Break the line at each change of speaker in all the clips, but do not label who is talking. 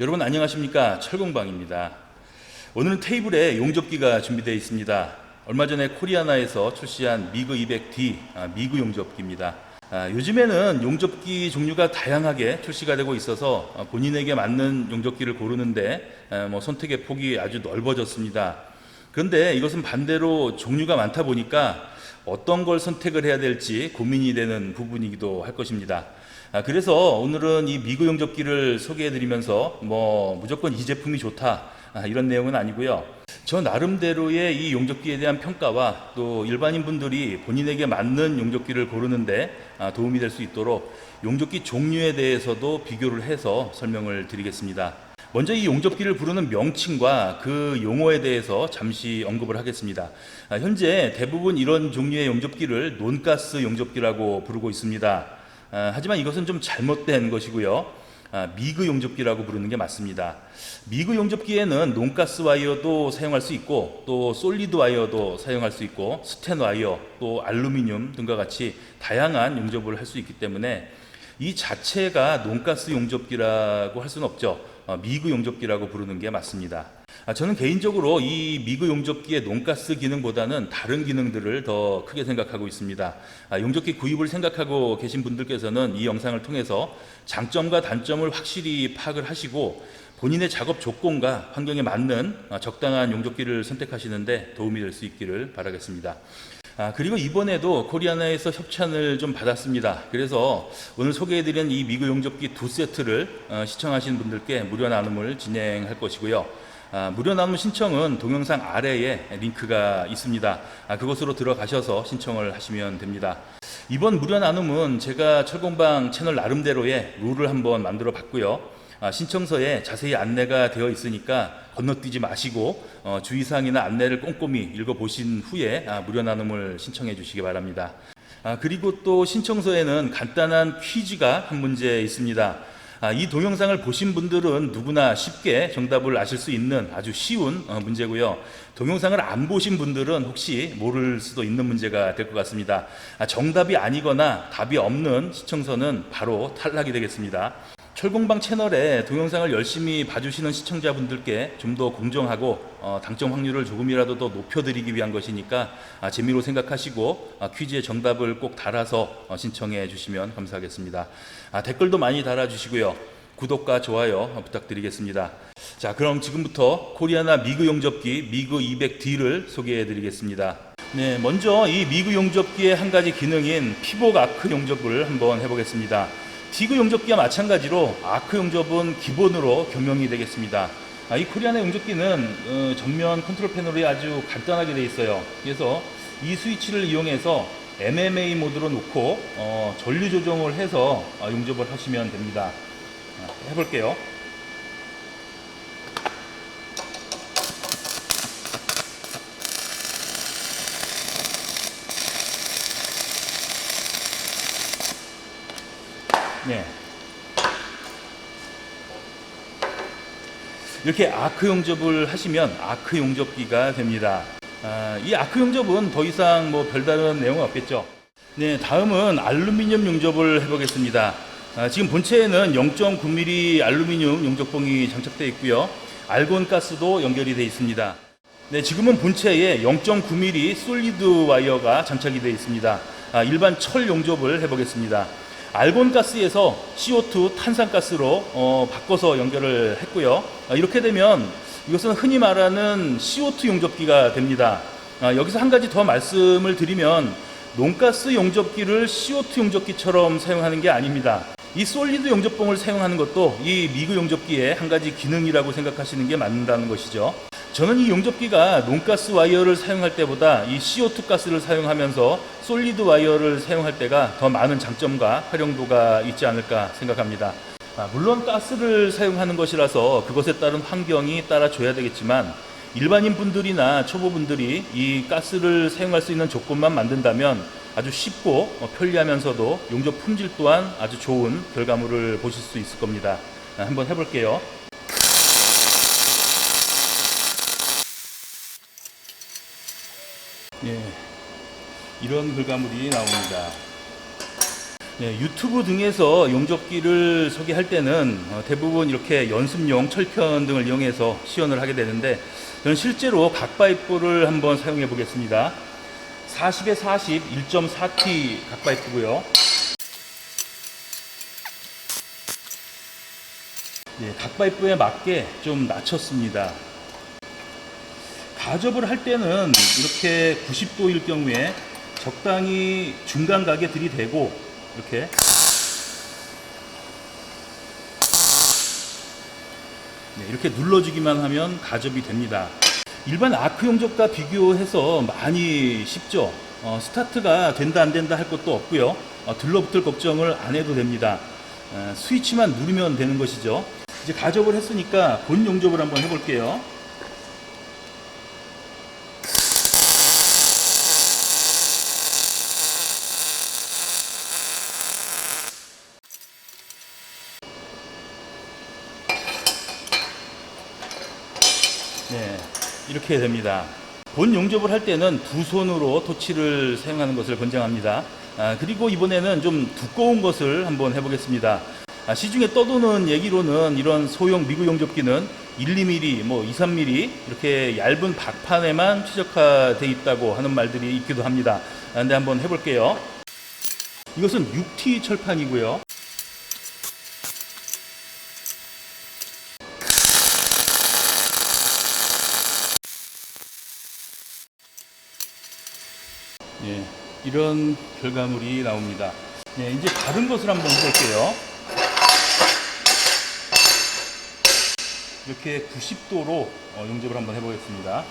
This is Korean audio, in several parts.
여러분 안녕하십니까 철공방입니다. 오늘은 테이블에 용접기가 준비되어 있습니다. 얼마 전에 코리아나에서 출시한 미그 200D 아, 미그 용접기입니다. 아, 요즘에는 용접기 종류가 다양하게 출시가 되고 있어서 아, 본인에게 맞는 용접기를 고르는데 아, 뭐 선택의 폭이 아주 넓어졌습니다. 그런데 이것은 반대로 종류가 많다 보니까 어떤 걸 선택을 해야 될지 고민이 되는 부분이기도 할 것입니다. 아, 그래서 오늘은 이 미그 용접기를 소개해 드리면서 뭐 무조건 이 제품이 좋다 아, 이런 내용은 아니고요. 저 나름대로의 이 용접기에 대한 평가와 또 일반인 분들이 본인에게 맞는 용접기를 고르는데 아, 도움이 될 수 있도록 용접기 종류에 대해서도 비교를 해서 설명을 드리겠습니다. 먼저 이 용접기를 부르는 명칭과 그 용어에 대해서 잠시 언급을 하겠습니다. 아, 현재 대부분 이런 종류의 용접기를 논가스 용접기라고 부르고 있습니다. 아, 하지만 이것은 좀 잘못된 것이고요. 아, 미그 용접기라고 부르는 게 맞습니다. 미그 용접기에는 논가스 와이어도 사용할 수 있고 또 솔리드 와이어도 사용할 수 있고 스텐 와이어 또 알루미늄 등과 같이 다양한 용접을 할 수 있기 때문에 이 자체가 논가스 용접기라고 할 수는 없죠. 어, 미그 용접기라고 부르는 게 맞습니다. 아, 저는 개인적으로 이 미그 용접기의 논가스 기능보다는 다른 기능들을 더 크게 생각하고 있습니다. 아, 용접기 구입을 생각하고 계신 분들께서는 이 영상을 통해서 장점과 단점을 확실히 파악을 하시고 본인의 작업 조건과 환경에 맞는 아, 적당한 용접기를 선택하시는데 도움이 될 수 있기를 바라겠습니다. 아, 그리고 이번에도 코리아나에서 협찬을 좀 받았습니다. 그래서 오늘 소개해드린 이 미그 용접기 두 세트를 어, 시청하신 분들께 무료 나눔을 진행할 것이고요. 아, 무료 나눔 신청은 동영상 아래에 링크가 있습니다. 아, 그곳으로 들어가셔서 신청을 하시면 됩니다. 이번 무료 나눔은 제가 철공방 채널 나름대로의 룰을 한번 만들어 봤고요. 아, 신청서에 자세히 안내가 되어 있으니까 건너뛰지 마시고 어, 주의사항이나 안내를 꼼꼼히 읽어보신 후에 아, 무료 나눔을 신청해 주시기 바랍니다. 아, 그리고 또 신청서에는 간단한 퀴즈가 한 문제 있습니다. 아, 이 동영상을 보신 분들은 누구나 쉽게 정답을 아실 수 있는 아주 쉬운 어, 문제고요. 동영상을 안 보신 분들은 혹시 모를 수도 있는 문제가 될 것 같습니다. 아, 정답이 아니거나 답이 없는 시청서는 바로 탈락이 되겠습니다. 철공방 채널에 동영상을 열심히 봐주시는 시청자분들께 좀 더 공정하고 어, 당첨 확률을 조금이라도 더 높여드리기 위한 것이니까 아, 재미로 생각하시고 아, 퀴즈의 정답을 꼭 달아서 어, 신청해 주시면 감사하겠습니다. 아, 댓글도 많이 달아주시고요. 구독과 좋아요 어, 부탁드리겠습니다. 자, 그럼 지금부터 코리아나 미그 용접기 미그 200D를 소개해 드리겠습니다. 네, 먼저 이 미그 용접기의 한 가지 기능인 피복 아크 용접을 한번 해보겠습니다. 디그 용접기와 마찬가지로 아크 용접은 기본으로 겸용이 되겠습니다. 아, 이 코리아나 용접기는 어, 정면 컨트롤 패널이 아주 간단하게 되어 있어요. 그래서 이 스위치를 이용해서 MMA 모드로 놓고 어, 전류 조정을 해서 어, 용접을 하시면 됩니다. 아, 해볼게요. 네. 이렇게 아크 용접을 하시면 아크 용접기가 됩니다. 아, 이 아크 용접은 더 이상 뭐 별다른 내용은 없겠죠. 네, 다음은 알루미늄 용접을 해보겠습니다. 아, 지금 본체에는 0.9mm 알루미늄 용접봉이 장착되어 있고요. 알곤 가스도 연결이 되어 있습니다. 네, 지금은 본체에 0.9mm 솔리드 와이어가 장착이 되어 있습니다. 아, 일반 철 용접을 해보겠습니다. 알곤 가스에서 CO2 탄산가스로 어, 바꿔서 연결을 했고요. 아, 이렇게 되면 이것은 흔히 말하는 CO2 용접기가 됩니다. 아, 여기서 한 가지 더 말씀을 드리면 논가스 용접기를 CO2 용접기처럼 사용하는 게 아닙니다. 이 솔리드 용접봉을 사용하는 것도 이 미그 용접기의 한 가지 기능이라고 생각하시는 게 맞는다는 것이죠. 저는 이 용접기가 논가스 와이어를 사용할 때보다 이 CO2 가스를 사용하면서 솔리드 와이어를 사용할 때가 더 많은 장점과 활용도가 있지 않을까 생각합니다. 아, 물론 가스를 사용하는 것이라서 그것에 따른 환경이 따라줘야 되겠지만 일반인 분들이나 초보분들이 이 가스를 사용할 수 있는 조건만 만든다면 아주 쉽고 어, 편리하면서도 용접 품질 또한 아주 좋은 결과물을 보실 수 있을 겁니다. 아, 한번 해볼게요. 예, 이런 결과물이 나옵니다. 네, 유튜브 등에서 용접기를 소개할 때는 어, 대부분 이렇게 연습용 철편 등을 이용해서 시연을 하게 되는데 저는 실제로 각파이프를 한번 사용해 보겠습니다. 40에 40, 1.4T 각파이프고요. 네, 각파이프에 맞게 좀 낮췄습니다. 가접을 할 때는 이렇게 90도일 경우에 적당히 중간 각에 들이대고 이렇게 네, 이렇게 눌러주기만 하면 가접이 됩니다. 일반 아크 용접과 비교해서 많이 쉽죠. 어, 스타트가 된다 안 된다 할 것도 없고요. 어, 들러붙을 걱정을 안 해도 됩니다. 어, 스위치만 누르면 되는 것이죠. 이제 가접을 했으니까 본 용접을 한번 해볼게요. 네, 이렇게 됩니다. 본 용접을 할 때는 두 손으로 토치를 사용하는 것을 권장합니다. 아, 그리고 이번에는 좀 두꺼운 것을 한번 해보겠습니다. 아, 시중에 떠도는 얘기로는 이런 소형 미구 용접기는 1, 2mm, 뭐 2, 3mm 이렇게 얇은 박판에만 최적화되어 있다고 하는 말들이 있기도 합니다. 아, 근데 한번 해볼게요. 이것은 6T 철판이고요. 예, 이런 결과물이 나옵니다. 네, 이제 다른 것을 한번 해볼게요. 이렇게 90도로 어, 용접을 한번 해보겠습니다.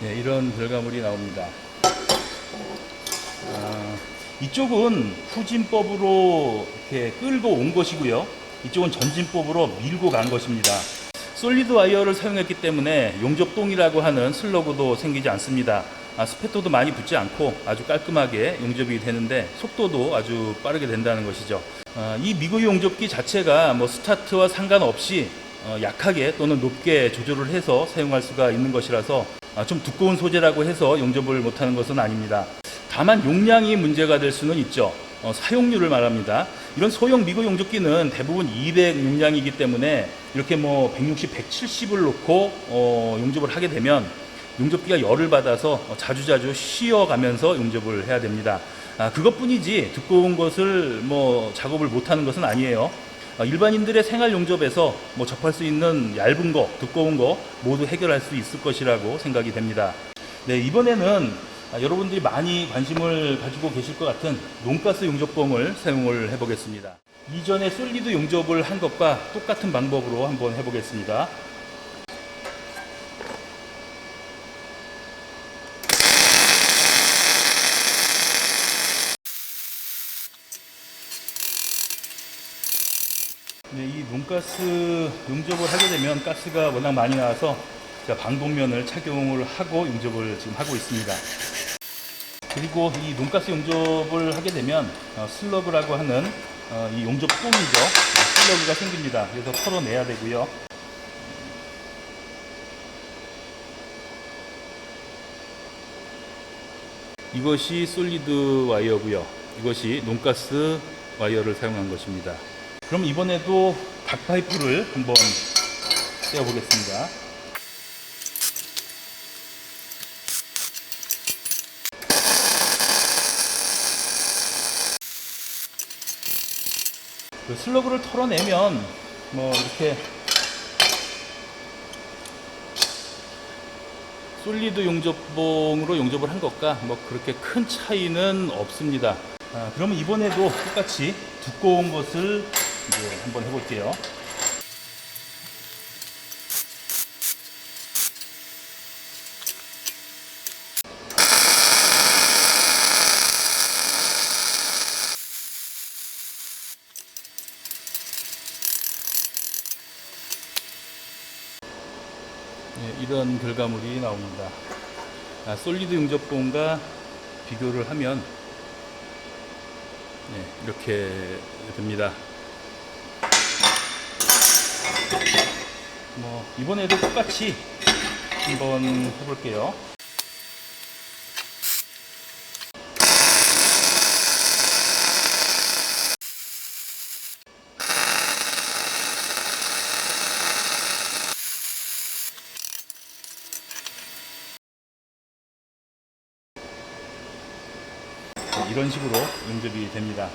네, 이런 결과물이 나옵니다. 아, 이쪽은 후진법으로 이렇게 끌고 온 것이고요. 이쪽은 전진법으로 밀고 간 것입니다. 솔리드 와이어를 사용했기 때문에 용접동이라고 하는 슬러그도 생기지 않습니다. 아, 스패터도 많이 붙지 않고 아주 깔끔하게 용접이 되는데 속도도 아주 빠르게 된다는 것이죠. 아, 이 미국 용접기 자체가 뭐 스타트와 상관없이 어, 약하게 또는 높게 조절을 해서 사용할 수가 있는 것이라서 아, 좀 두꺼운 소재라고 해서 용접을 못하는 것은 아닙니다. 다만 용량이 문제가 될 수는 있죠. 어, 사용률을 말합니다. 이런 소형 미국 용접기는 대부분 200 용량이기 때문에 이렇게 뭐 160, 170을 놓고 어, 용접을 하게 되면 용접기가 열을 받아서 어, 자주자주 쉬어가면서 용접을 해야 됩니다. 아, 그것뿐이지 두꺼운 것을 뭐 작업을 못하는 것은 아니에요. 어, 일반인들의 생활 용접에서 뭐 접할 수 있는 얇은 거, 두꺼운 거 모두 해결할 수 있을 것이라고 생각이 됩니다. 네, 이번에는 아, 여러분들이 많이 관심을 가지고 계실 것 같은 논가스 용접봉을 사용을 해보겠습니다. 이전에 솔리드 용접을 한 것과 똑같은 방법으로 한번 해보겠습니다. 네, 이 논가스 용접을 하게 되면 가스가 워낙 많이 나와서 제가 방독면을 착용을 하고 용접을 지금 하고 있습니다. 그리고 이 논가스 용접을 하게 되면 어, 슬러그라고 하는 어, 이 용접 똥이죠. 어, 슬러그가 생깁니다. 그래서 털어내야 되고요. 이것이 솔리드 와이어고요. 이것이 논가스 와이어를 사용한 것입니다. 그럼 이번에도 각파이프를 한번 떼어보겠습니다. 그 슬러그를 털어내면 뭐 이렇게 솔리드 용접봉으로 용접을 한 것과 뭐 그렇게 큰 차이는 없습니다. 아, 그러면 이번에도 똑같이 두꺼운 것을 이제 한번 해볼게요. 네, 이런 결과물이 나옵니다. 아, 솔리드 용접봉과 비교를 하면 네, 이렇게 됩니다. 뭐 이번에도 똑같이 한번 해볼게요. 네, 이런 식으로 용접이 됩니다.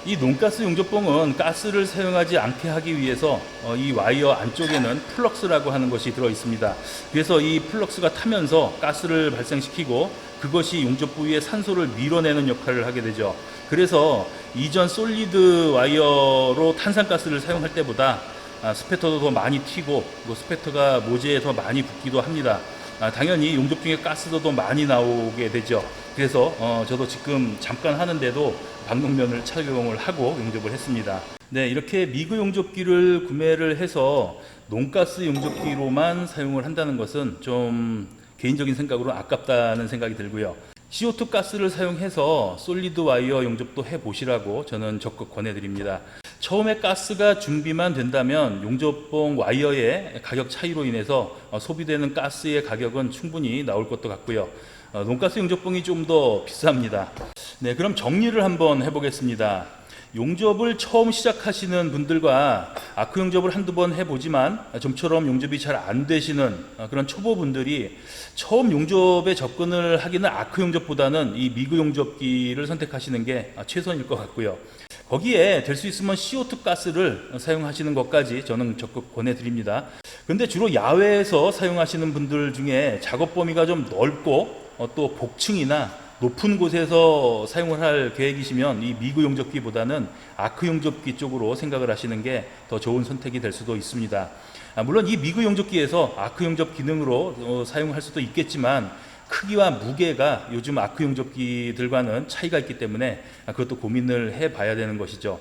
아, 이 논가스 용접봉은 가스를 사용하지 않게 하기 위해서 어, 이 와이어 안쪽에는 플럭스라고 하는 것이 들어 있습니다. 그래서 이 플럭스가 타면서 가스를 발생시키고 그것이 용접 부위의 산소를 밀어내는 역할을 하게 되죠. 그래서 이전 솔리드 와이어로 탄산가스를 사용할 때보다 아, 스페터도 더 많이 튀고 그 스페터가 모재에 더 많이 붙기도 합니다. 아, 당연히 용접 중에 가스도 더 많이 나오게 되죠. 그래서 어, 저도 지금 잠깐 하는데도 방독면을 착용을 하고 용접을 했습니다. 네, 이렇게 미그 용접기를 구매를 해서 논가스 용접기로만 사용을 한다는 것은 좀 개인적인 생각으로 아깝다는 생각이 들고요. CO2 가스를 사용해서 솔리드 와이어 용접도 해 보시라고 저는 적극 권해드립니다. 처음에 가스가 준비만 된다면 용접봉 와이어의 가격 차이로 인해서 어, 소비되는 가스의 가격은 충분히 나올 것도 같고요. 어, 논가스 용접봉이 좀 더 비쌉니다. 네, 그럼 정리를 한번 해보겠습니다. 용접을 처음 시작하시는 분들과 아크 용접을 한두 번 해보지만 좀처럼 용접이 잘 안 되시는 어, 그런 초보분들이 처음 용접에 접근을 하기는 아크 용접보다는 이 미그 용접기를 선택하시는 게 아, 최선일 것 같고요. 거기에 될 수 있으면 CO2 가스를 사용하시는 것까지 저는 적극 권해드립니다. 근데 주로 야외에서 사용하시는 분들 중에 작업 범위가 좀 넓고 어, 또 복층이나 높은 곳에서 사용을 할 계획이시면 이 미그 용접기보다는 아크 용접기 쪽으로 생각을 하시는 게 더 좋은 선택이 될 수도 있습니다. 아, 물론 이 미그 용접기에서 아크 용접 기능으로 어, 사용할 수도 있겠지만 크기와 무게가 요즘 아크 용접기들과는 차이가 있기 때문에 아, 그것도 고민을 해봐야 되는 것이죠.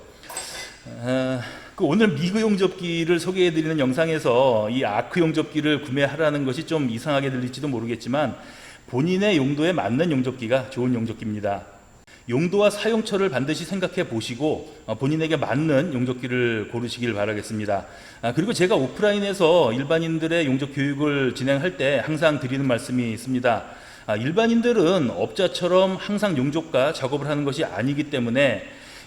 아, 그 오늘 미그 용접기를 소개해드리는 영상에서 이 아크 용접기를 구매하라는 것이 좀 이상하게 들릴지도 모르겠지만 본인의 용도에 맞는 용접기가 좋은 용접기입니다. 용도와 사용처를 반드시 생각해 보시고 어, 본인에게 맞는 용접기를 고르시길 바라겠습니다. 아, 그리고 제가 오프라인에서 일반인들의 용접 교육을 진행할 때 항상 드리는 말씀이 있습니다. 아, 일반인들은 업자처럼 항상 용접과 작업을 하는 것이 아니기 때문에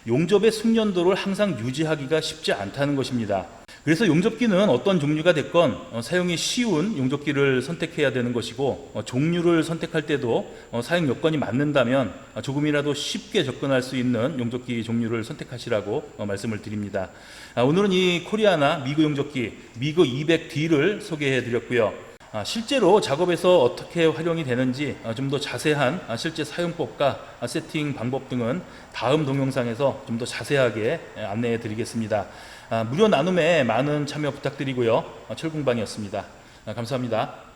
용접의 숙련도를 항상 유지하기가 쉽지 않다는 것입니다. 그래서 용접기는 어떤 종류가 됐건 어, 사용이 쉬운 용접기를 선택해야 되는 것이고 어, 종류를 선택할 때도 어, 사용 요건이 맞는다면 어, 조금이라도 쉽게 접근할 수 있는 용접기 종류를 선택하시라고 어, 말씀을 드립니다. 아, 오늘은 이 코리아나 미그 용접기 미그 200D를 소개해 드렸고요. 아, 실제로 작업에서 어떻게 활용이 되는지 좀 더 자세한 아, 실제 사용법과 아, 세팅 방법 등은 다음 동영상에서 좀 더 자세하게 예, 안내해 드리겠습니다. 아, 무료 나눔에 많은 참여 부탁드리고요. 어, 철공방이었습니다. 아, 감사합니다.